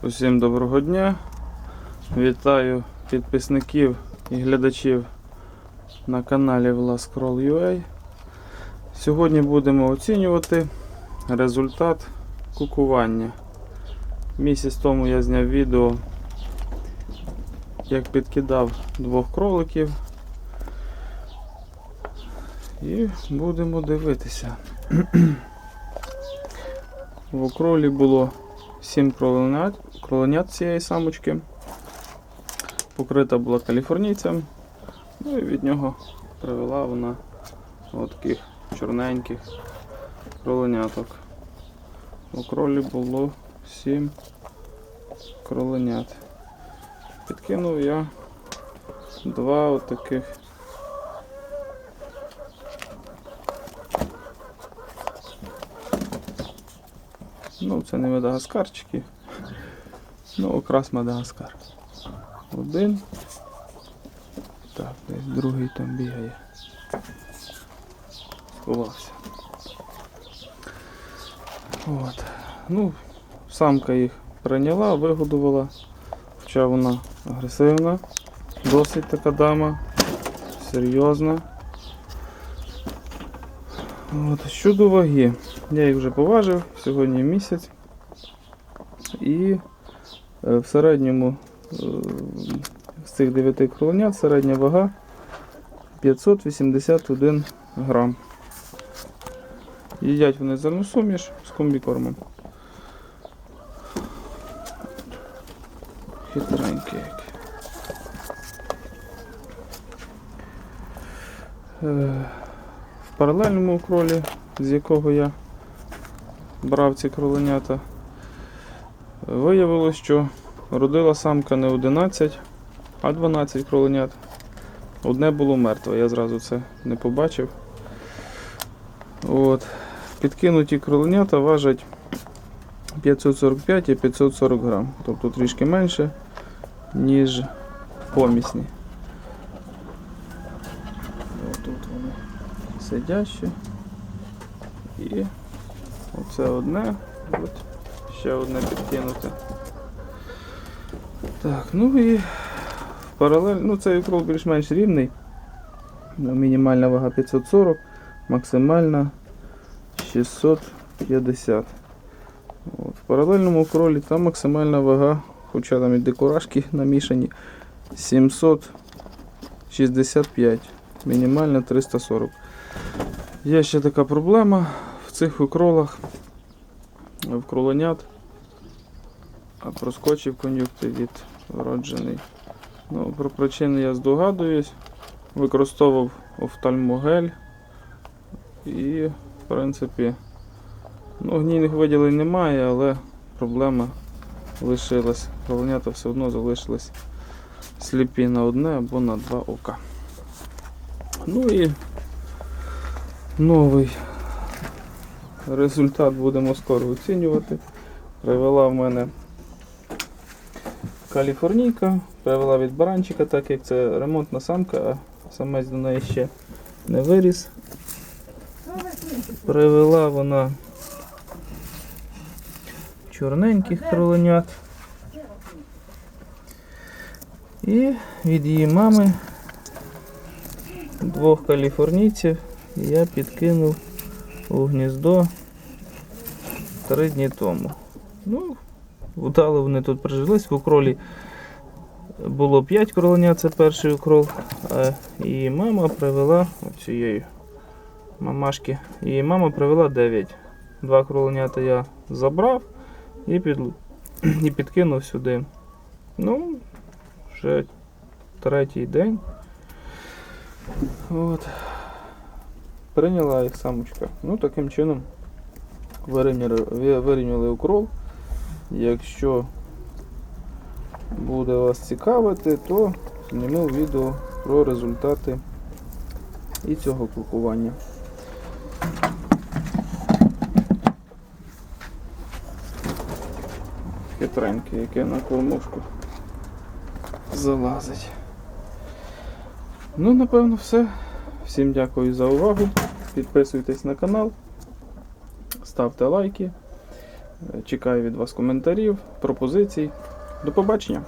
Усім доброго дня. Вітаю підписників і глядачів на каналі VlaScroll.ua. Сьогодні будемо оцінювати результат кукування. Місяць тому я зняв відео, як підкидав двох кроликів. І будемо дивитися. В окролі було 7 кроленят, цієї самочки. Покрита була каліфорнійцем. Ну і від нього привела вона таких чорненьких кроленяток. У кролі було 7 кроленят. Підкинув я два от Ну, це не Мадагаскарчики. Ну, окрас Мадагаскар. Один. Так, десь другий там бігає. Сховався. От. Ну, самка їх прийняла, вигодувала. Хоча вона агресивна, досить така дама, серйозна. От, щодо ваги, я їх вже поважив, сьогодні місяць. І е, в середньому е, з цих 9 кроленят середня вага 581 грам. Їдять вони зерносуміш з комбікормом. Хитренький. Е, В паралельному кролі, з якого я брав ці кроленята, виявилось, що родила самка не 11, а 12 кроленят. Одне було мертве, я зразу це не побачив. От. Підкинуті кроленята важать 545 і 540 грам, тобто трішки менше, ніж помісні. Сидящі. І оце одне, от ще одне підкинуте. Так, ну і в паралель, ну цей укроп більш-менш рівний. Ну, Мінімальна вага 540, максимальна 650. От, в паралельному кролі там максимальна вага, хоча там і декорашки намішані, 765, мінімальна 340. Є ще така проблема в цих укролах, в кроленят, а проскочив кон'юктивіт вроджений. Ну, про причини я здогадуюсь. Використовував офтальмогель і, в принципі, ну, гнійних виділень немає, але проблема лишилась. Кроленята все одно залишились сліпі на одне або на два ока. Ну і новий результат будемо скоро оцінювати. Привела в мене каліфорнійка, привела від баранчика, так як це ремонтна самка, а самець до неї ще не виріс. Привела вона чорненьких кроленят. І від її мами двох каліфорнійців я підкинув у гніздо три дні тому. Ну, вдало вони тут прижились. В укролі було 5 кроленят, це перший укрол. Її мама привела оцієї мамашки. Її мама привела 9. Два кроленята я забрав і, під, і підкинув сюди. Ну, вже третій день. От. Прийняла їх самочка. Ну, таким чином вирівняли, ви- вирівняли укрол. Якщо буде вас цікавити, то зніму відео про результати і цього кукування. Хитренький, яке на кормушку залазить. Ну, напевно, все. Всім дякую за увагу. Підписуйтесь на канал, ставте лайки. Чекаю від вас коментарів, пропозицій. До побачення!